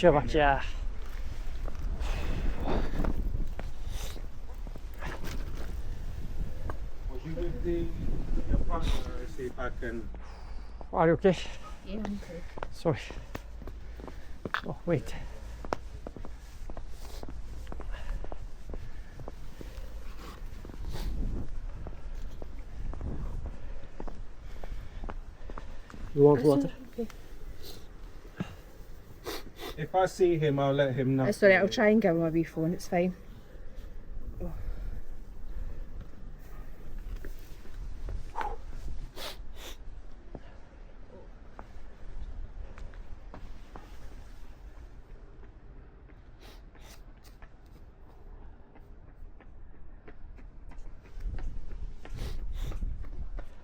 İşe bak ya. Was you with the your partner? See if I can. Are you okay? Yeah, I'm good. Sorry. Oh wait. You want water? If I see him, I'll let him know. Uh, sorry, I'll try and give him a wee phone. It's fine.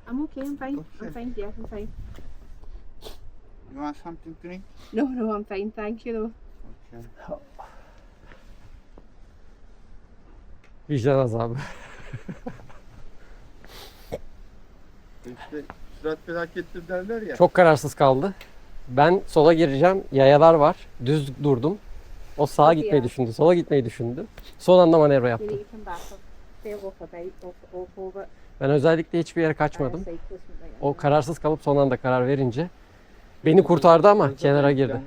I'm okay, I'm fine. I'm fine, yeah, I'm fine. You want something to drink? No, no, I'm fine, thank you though. Okay. Vicdan azabı. İşte sürat felakettir derler ya. Çok kararsız kaldı. Ben sola gireceğim. Yayalar var. Düz durdum. O sağa Hadi gitmeyi ya. düşündü. Sola gitmeyi düşündü. Son anda manevra You yaptı. need to come back. They'll walk about off, off over. Ben özellikle hiçbir yere kaçmadım. O kararsız kalıp son anda karar verince beni kurtardı ama kenara girdi.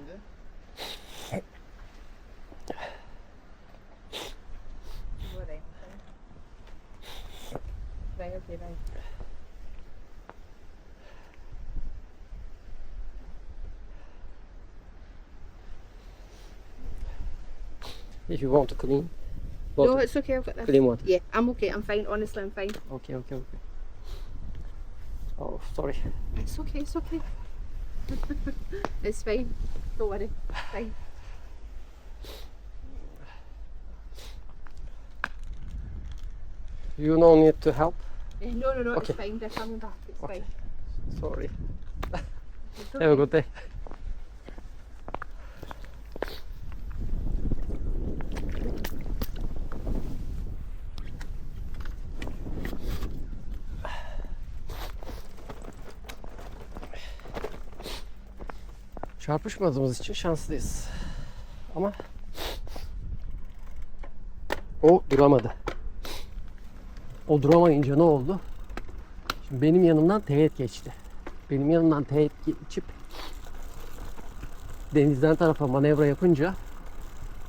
If you want to clean. No, it's okay, I've got this. Clean water. Yeah, I'm okay, I'm fine, honestly, I'm fine. Okay, okay, okay. Oh, sorry. It's okay, it's okay. It's fine, don't worry, fine. You no need to help. Eh, no, no, no, Okay. it's fine, they're coming back, it's Okay. fine. Sorry. Have a good day. Çarpışmadığımız için şanslıyız. Ama o duramadı. O duramayınca ne oldu? Şimdi benim yanımdan teğet geçti. Benim yanımdan teğet geçip denizden tarafa manevra yapınca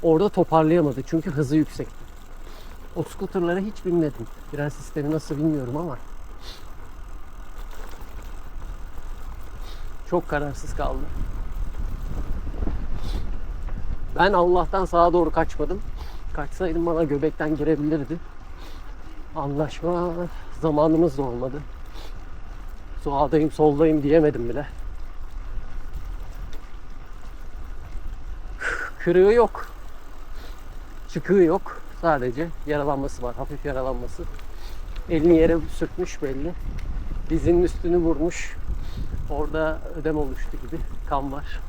orada toparlayamadı. Çünkü hızı yüksekti. O skuterlara hiç binmedim. Fren sistemi nasıl bilmiyorum ama çok kararsız kaldı. Ben Allah'tan sağa doğru kaçmadım. Kaçsaydım bana göbekten girebilirdi. Anlaşma zamanımız da olmadı. Sağdayım, soldayım diyemedim bile. Kırığı yok. Çıkığı yok. Sadece yaralanması var. Hafif yaralanması. Elini yere sürtmüş belli. Dizinin üstünü vurmuş. Orada ödem oluştu gibi. Kan var.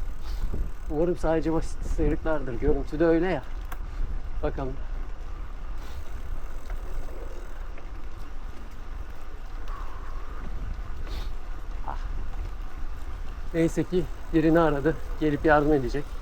Umarım sadece basit sıyrıklardır. Görüntüde öyle ya. Bakalım. Neyse ki birini aradı. Gelip yardım edecek.